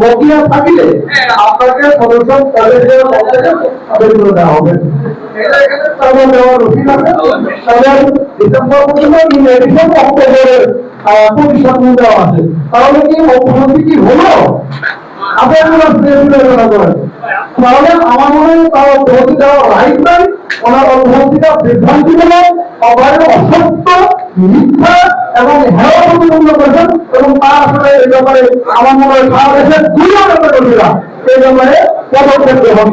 বকিয়া থাকিলে আপনাকে সদস্য কলেজের আবেদন দেওয়া হবে এটা দেওয়ার রসিদ আছে। তাদের ডিসেম্বর পর্যন্ত ডিসেম্বর অক্টোবরের প্রতিষ্ঠান দেওয়া আছে। তাহলে কি কি হলো? আপনারা বিবেচনা করেন। তাহলে আমার মনে হয় তার অর্থনীতি দেওয়ার রাইট নাই। ওনার অর্থনীতিটা বিভ্রান্তিমূলক অবাধ অসত্য মিথ্যা এবং হেয় প্রতিপন্ন করেছেন এবং তার আসলে এই ব্যাপারে আমার মনে হয় সারা দেশের এই ব্যাপারে পদক্ষেপ গ্রহণ